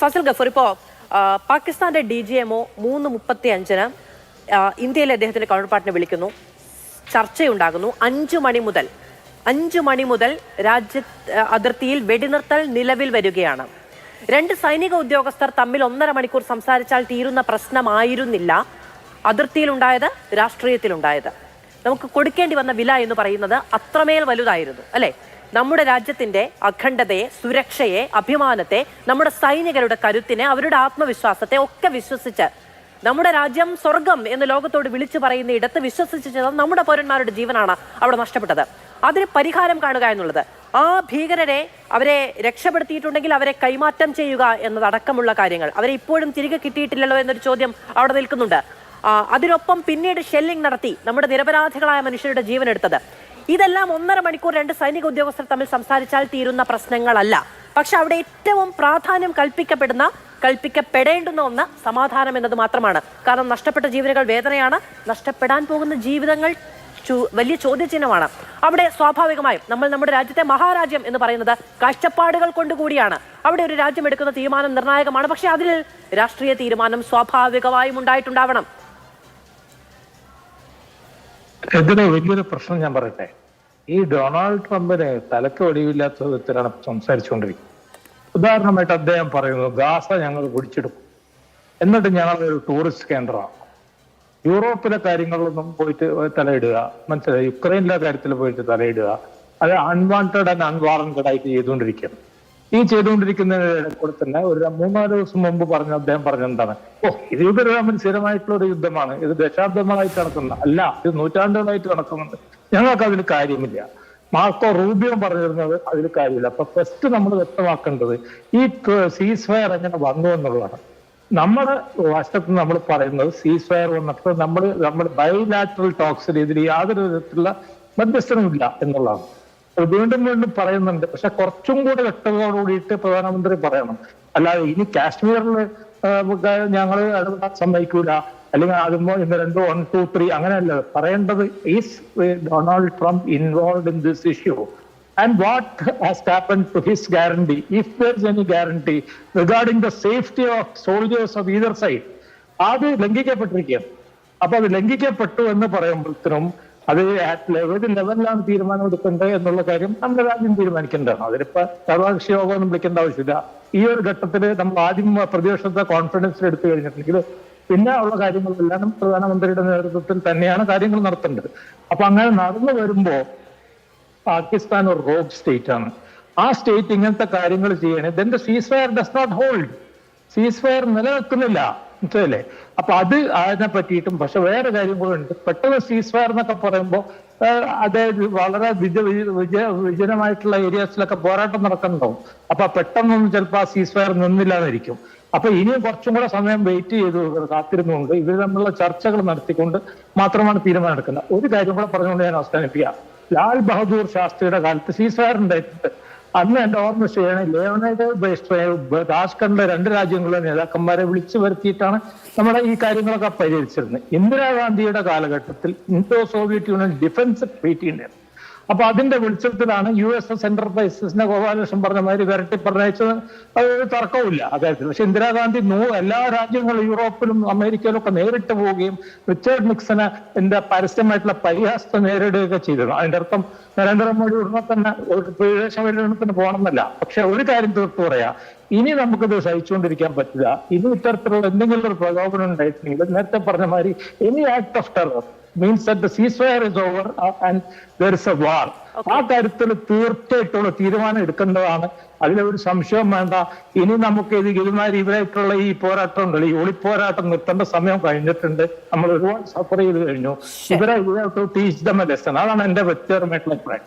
ഫസൽ ഗഫൂർ ഇപ്പോ ആ, പാകിസ്ഥാന്റെ ഡി ജി എംഒ മൂന്ന് മുപ്പത്തി അഞ്ചിന് ഇന്ത്യയിലെ അദ്ദേഹത്തിന്റെ കൗണ്ടർപാർട്ടിനെ വിളിക്കുന്നു. ചർച്ചയുണ്ടാകുന്നു. അഞ്ചു മണി മുതൽ അഞ്ചു മണി മുതൽ രാജ്യ അതിർത്തിയിൽ വെടിനിർത്തൽ നിലവിൽ വരികയാണ്. രണ്ട് സൈനിക ഉദ്യോഗസ്ഥർ തമ്മിൽ ഒന്നര മണിക്കൂർ സംസാരിച്ചാൽ തീരുന്ന പ്രശ്നമായിരുന്നില്ല. അതിർത്തിയിലുണ്ടായത് രാഷ്ട്രീയത്തിലുണ്ടായത്. നമുക്ക് കൊടുക്കേണ്ടി വന്ന വില എന്ന് പറയുന്നത് അത്രമേൽ വലുതായിരുന്നു അല്ലെ? നമ്മുടെ രാജ്യത്തിന്റെ അഖണ്ഡതയെ സുരക്ഷയെ അഭിമാനത്തെ നമ്മുടെ സൈനികരുടെ കരുത്തിനെ അവരുടെ ആത്മവിശ്വാസത്തെ ഒക്കെ വിശ്വസിച്ച് നമ്മുടെ രാജ്യം സ്വർഗം എന്ന് ലോകത്തോട് വിളിച്ചു പറയുന്ന ഇടത്ത് വിശ്വസിച്ച് നമ്മുടെ പൗരന്മാരുടെ ജീവനാണ് അവിടെ നഷ്ടപ്പെട്ടത്. അതിന് പരിഹാരം കാണുക എന്നുള്ളത്. ആ ഭീകരരെ അവരെ രക്ഷപ്പെടുത്തിയിട്ടുണ്ടെങ്കിൽ അവരെ കൈമാറ്റം ചെയ്യുക എന്നതടക്കമുള്ള കാര്യങ്ങൾ. അവരെ ഇപ്പോഴും തിരികെ കിട്ടിയിട്ടില്ലല്ലോ എന്നൊരു ചോദ്യം അവിടെ നിൽക്കുന്നുണ്ട്. അതിനൊപ്പം പിന്നീട് ഷെല്ലിംഗ് നടത്തി നമ്മുടെ നിരപരാധികളായ മനുഷ്യരുടെ ജീവൻ എടുത്തത് ഇതെല്ലാം ഒന്നര മണിക്കൂർ രണ്ട് സൈനിക ഉദ്യോഗസ്ഥർ തമ്മിൽ സംസാരിച്ചാൽ തീരുന്ന പ്രശ്നങ്ങളല്ല. പക്ഷെ അവിടെ ഏറ്റവും പ്രാധാന്യം കൽപ്പിക്കപ്പെടുന്ന കൽപ്പിക്കപ്പെടേണ്ടുന്ന ഒന്ന് സമാധാനം എന്നത് മാത്രമാണ്. കാരണം നഷ്ടപ്പെട്ട ജീവനുകൾ വേദനയാണ് നഷ്ടപ്പെടാൻ പോകുന്ന ജീവിതങ്ങൾ വലിയ ചോദ്യചിഹ്നമാണ്. അവിടെ സ്വാഭാവികമായും നമ്മൾ നമ്മുടെ രാജ്യത്തെ മഹാരാജ്യം എന്ന് പറയുന്നത് കാഴ്ചപ്പാടുകൾ കൊണ്ടുകൂടിയാണ് അവിടെ ഒരു രാജ്യം എടുക്കുന്ന തീരുമാനം നിർണായകമാണ്. പക്ഷെ അതിൽ രാഷ്ട്രീയ തീരുമാനം സ്വാഭാവികമായും ഉണ്ടായിട്ടുണ്ടാവണം. ഇതിന് വലിയൊരു പ്രശ്നം ഞാൻ പറയട്ടെ. ഈ ഡൊണാൾഡ് ട്രംപിന് തലക്ക് ഒടിവില്ലാത്ത വിധത്തിലാണ് സംസാരിച്ചുകൊണ്ടിരിക്കുന്നത്. ഉദാഹരണമായിട്ട് അദ്ദേഹം പറയുന്നു ഗാസ ഞങ്ങൾ പിടിച്ചെടുക്കും എന്നിട്ട് ഞങ്ങൾ ഒരു ടൂറിസ്റ്റ് കേന്ദ്രമാണ്. യൂറോപ്പിലെ കാര്യങ്ങളൊന്നും പോയിട്ട് തലയിടുക മനസ്സിലായി? യുക്രൈനിലെ കാര്യത്തിൽ പോയിട്ട് തലയിടുക. അത് അൺവാണ്ടഡ് ആൻഡ് അൺവാറന്റഡ് ആയിട്ട് ചെയ്തുകൊണ്ടിരിക്കുകയാണ്. ഈ ചെയ്തുകൊണ്ടിരിക്കുന്നതിനിടെ കൂടെ തന്നെ ഒരു മൂന്നാൽ ദിവസം മുമ്പ് പറഞ്ഞ അദ്ദേഹം പറഞ്ഞെന്താണ് ഓ ഇത് തമ്മിൽ സ്ഥിരമായിട്ടുള്ള ഒരു യുദ്ധമാണ്. ഇത് ദശാബ്ദങ്ങളായിട്ട് നടക്കുന്ന അല്ല ഇത് നൂറ്റാണ്ടുകളായിട്ട് നടക്കുന്നുണ്ട്. ഞങ്ങൾക്ക് അതിന് കാര്യമില്ല. മാർക്കോ റൂബിയോ പറഞ്ഞിരുന്നത് അതിൽ കാര്യമില്ല. അപ്പൊ ഫസ്റ്റ് നമ്മൾ വ്യക്തമാക്കേണ്ടത് ഈ സീസ് ഫയർ എങ്ങനെ വന്നു എന്നുള്ളതാണ്. നമ്മുടെ വശത്ത് നമ്മൾ പറയുന്നത് സീസ് ഫയർ വന്നപ്പോൾ നമ്മൾ നമ്മൾ ബയോലാറ്ററൽ ടോക്സിൽ ഇതിൽ യാതൊരു വിധത്തിലുള്ള മധ്യസ്ഥനുമില്ല എന്നുള്ളതാണ്. വീണ്ടും വീണ്ടും പറയുന്നുണ്ട്. പക്ഷെ കുറച്ചും കൂടെ വ്യക്തതയോട് കൂടിയിട്ട് പ്രധാനമന്ത്രി പറയണം. അല്ലാതെ ഇനി കാശ്മീരിൽ ഞങ്ങൾ സമ്മതിക്കൂല അല്ലെങ്കിൽ ആകുമ്പോ ഇന്ന് രണ്ട് വൺ ടു ത്രീ അങ്ങനെയല്ല. പറയേണ്ടത് is Donald Trump involve in this issue and what has happened to his guarantee, if there's any guarantee regarding the safety of soldiers of either side അത് ലംഘിക്കപ്പെട്ടിരിക്കുകയാണ്. അപ്പൊ അത് ലംഘിക്കപ്പെട്ടു എന്ന് പറയുമ്പോഴത്തേനും അത് ഏത് ലെവലിലാണ് തീരുമാനം എടുക്കേണ്ടത് എന്നുള്ള കാര്യം നമ്മുടെ രാജ്യം തീരുമാനിക്കേണ്ടതാണ്. അതിലിപ്പോ സർവകക്ഷി യോഗം ഒന്നും വിളിക്കേണ്ട ആവശ്യമില്ല. ഈ ഒരു ഘട്ടത്തിൽ നമ്മൾ ആദ്യം പ്രതിപക്ഷത്തെ കോൺഫിഡൻസിൽ എടുത്തു കഴിഞ്ഞിട്ടുണ്ടെങ്കിൽ പിന്നെ ഉള്ള കാര്യങ്ങളെല്ലാം പ്രധാനമന്ത്രിയുടെ നേതൃത്വത്തിൽ തന്നെയാണ് കാര്യങ്ങൾ നടത്തേണ്ടത്. അപ്പൊ അങ്ങനെ നടന്നു വരുമ്പോ പാകിസ്ഥാൻ ഒരു റോബ് സ്റ്റേറ്റ് ആണ്. ആ സ്റ്റേറ്റ് ഇങ്ങനത്തെ കാര്യങ്ങൾ ചെയ്യണേ. Then the cease fire does not hold cease fire നിലനിൽക്കുന്നില്ല. മനസ്സിലല്ലേ അപ്പൊ അത് അതിനെ പറ്റിയിട്ടും പക്ഷെ വേറെ കാര്യം കൂടെ ഉണ്ട്. പെട്ടെന്ന് സീസ് ഫയർ എന്നൊക്കെ പറയുമ്പോൾ അതായത് വളരെ വിജ വിജ- വിജനമായിട്ടുള്ള ഏരിയാസിലൊക്കെ പോരാട്ടം നടക്കുന്നുണ്ടാവും. അപ്പൊ പെട്ടെന്നൊന്നും ചിലപ്പോൾ ആ സീസ് ഫയർ നിന്നില്ലാതിരിക്കും അപ്പൊ ഇനിയും കുറച്ചും കൂടെ സമയം വെയിറ്റ് ചെയ്ത് കാത്തിരുന്നുകൊണ്ട് ഇവർ തമ്മിലുള്ള ചർച്ചകൾ നടത്തിക്കൊണ്ട് മാത്രമാണ് തീരുമാനം എടുക്കുന്നത്. ഒരു കാര്യം കൂടെ പറഞ്ഞുകൊണ്ട് ഞാൻ അവസാനിപ്പിക്കാം. ലാൽ ബഹദൂർ ശാസ്ത്രിയുടെ കാലത്ത് സീസ് ഫയർ ഉണ്ടായിട്ടുണ്ട്. അന്ന് എന്റെ ഓർമ്മ ശരിയാണ് ലേവനയുടെ താഷ്കണ്ടിലെ രണ്ട് രാജ്യങ്ങളിലെ നേതാക്കന്മാരെ വിളിച്ചു വരുത്തിയിട്ടാണ് നമ്മുടെ ഈ കാര്യങ്ങളൊക്കെ പരിഹരിച്ചിരുന്നത്. ഇന്ദിരാഗാന്ധിയുടെ കാലഘട്ടത്തിൽ Indo Soviet Union defence treaty ഉണ്ടായിരുന്നു. അപ്പൊ അതിന്റെ വെളിച്ചത്തിലാണ് യു എസ് എസ് എന്റർപ്രൈസസിനെ ഗോപാലകൃഷ്ണൻ പറഞ്ഞ മാതിരി വരട്ടി പറഞ്ഞത് അതൊരു തർക്കവുമില്ല അതായത് പക്ഷെ ഇന്ദിരാഗാന്ധി നൂ എല്ലാ രാജ്യങ്ങളും യൂറോപ്പിലും അമേരിക്കയിലും ഒക്കെ നേരിട്ട് പോവുകയും റിച്ചർഡ് നിക്സന് എന്റെ പരസ്യമായിട്ടുള്ള പരിഹാസത്തെ നേരിടുകയൊക്കെ ചെയ്തിരുന്നു. അതിന്റെ അർത്ഥം നരേന്ദ്രമോദി ഉടനെ തന്നെ ഒരു വിദേശ പര്യടനത്തിന് പോകണമെന്നല്ല. പക്ഷെ ഒരു കാര്യം തീർത്തു പറയാ. ഇനി നമുക്കിത് സഹിച്ചുകൊണ്ടിരിക്കാൻ പറ്റില്ല. ഇനി ഇത്തരത്തിലുള്ള എന്തെങ്കിലും ഒരു പ്രകോപനം ഉണ്ടായിട്ടുണ്ടെങ്കിൽ നേരത്തെ പറഞ്ഞ മാതിരി any act of terror means that the cease fire is over and there is a war ആ കാര്യത്തിൽ തീർച്ചയായിട്ടുള്ള തീരുമാനം എടുക്കേണ്ടതാണ്. അതിലൊരു സംശയം വേണ്ട. ഇനി നമുക്ക് ഇത് ഇതുമാതിരി ഇവരായിട്ടുള്ള ഈ പോരാട്ടം ഉണ്ടല്ലോ ഈ ഒളിപ്പോരാട്ടം നിർത്തേണ്ട സമയം കഴിഞ്ഞിട്ടുണ്ട്. നമ്മൾ ഒരുപാട് സഫർ ചെയ്ത് കഴിഞ്ഞു. ഇവരെ ടീച്ച് ദ ലെസൺ അതാണ് എന്റെ വ്യക്തിപരമായിട്ടുള്ള അഭിപ്രായം.